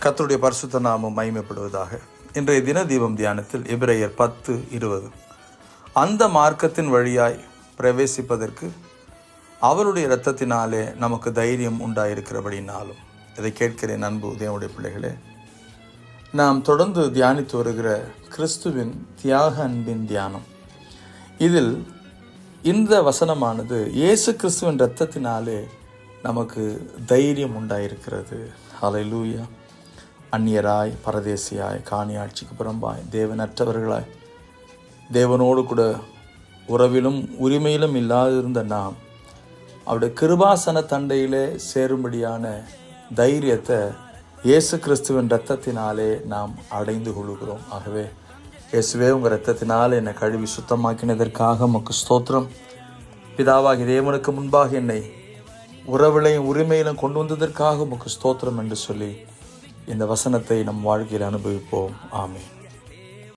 கத்தருடைய பரிசுத்த நாமம் மயிமைப்படுவதாக இன்றைய தின தீபம் தியானத்தில் எபிரேயர் பத்து இருபது. அந்த மார்க்கத்தின் வழியாய் பிரவேசிப்பதற்கு அவருடைய இரத்தத்தினாலே நமக்கு தைரியம் உண்டாயிருக்கிறபடினாலும் இதை கேட்கிறேன் அன்பு தேவனுடைய பிள்ளைகளே. நாம் தொடர்ந்து தியானித்து வருகிற கிறிஸ்துவின் தியாக அன்பின் தியானம். இதில் இந்த வசனமானது இயேசு கிறிஸ்துவின் இரத்தத்தினாலே நமக்கு தைரியம் உண்டாயிருக்கிறது. ஹalleluya அந்நியராய் பரதேசியாய் காணியாட்சிக்கு புறம்பாய் தேவனற்றவர்களாய். தேவனோடு கூட உறவிலும் உரிமையிலும் இல்லாதிருந்த நாம் அவருடைய கிருபாசன தண்டையிலே சேரும்படியான தைரியத்தை இயேசு கிறிஸ்துவின் இரத்தத்தினாலே நாம் அடைந்து கொள்கிறோம். ஆகவே இயேசுவே உங்கள் இரத்தத்தினால் என்னை கழுவி சுத்தமாக்கினதற்காக உமக்கு ஸ்தோத்திரம். பிதாவாகி தேவனுக்கு முன்பாக என்னை உறவிலையும் உரிமையிலும் கொண்டு வந்ததற்காக உமக்கு ஸ்தோத்திரம் என்று சொல்லி இந்த வசனத்தை நம் வாழ்க்கையில் அனுபவிப்போம். ஆமென்.